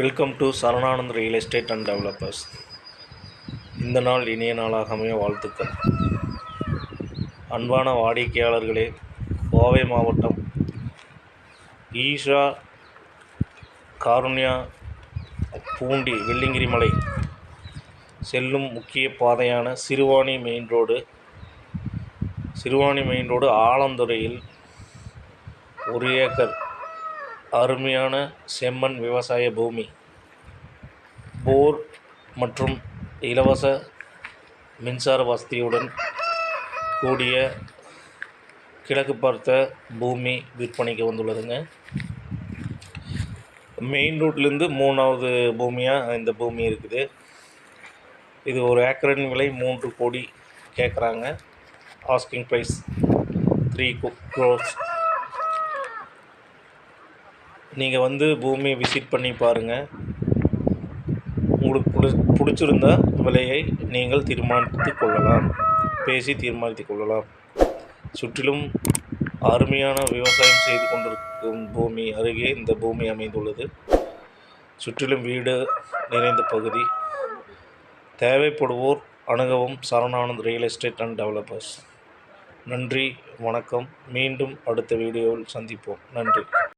Welcome to Saranananth real estate and developers இந்த நாள் இனிய நாளாக அமைய வாழ்த்துக்கள். அன்பான வாடிக்கையாளர்களே கோவை மாவட்டம் ஈஷா காருண்யா பூண்டி வெள்ளிங்கிரி மலை செல்லும் முக்கிய பாதையான Siruvani main road Siruvani main road ஆலந்துறையில் ஒரு ஏக்கர் அருமையான செம்மண் விவசாய பூமி. போர் மற்றும் இலவச மின்சார வசதியுடன் கூடிய கிழக்கு பார்த்த பூமி விற்பனைக்கு வந்துள்ளதுங்க. மெயின் ரோட்லேருந்து மூணாவது பூமியாக இந்த பூமி இருக்குது. இது ஒரு ஏக்கரின் விலை மூன்று கோடி கேட்குறாங்க ஆஸ்கிங் ப்ரைஸ் த்ரீ க்ரோஸ் நீங்கள் வந்து பூமியை விசிட் பண்ணி பாருங்கள் உங்களுக்கு பிடி பிடிச்சிருந்தா விலையை நீங்கள் தீர்மானித்து கொள்ளலாம். பேசி தீர்மானித்து கொள்ளலாம். சுற்றிலும் அருமையான விவசாயம் செய்து கொண்டிருக்கும் பூமி அருகே இந்த பூமி அமைந்துள்ளது. சுற்றிலும் வீடு நிறைந்த பகுதி. தேவைப்படுவோர் அணுகவும் Saranananth real estate and developers நன்றி வணக்கம். மீண்டும் அடுத்த வீடியோவில் சந்திப்போம். நன்றி.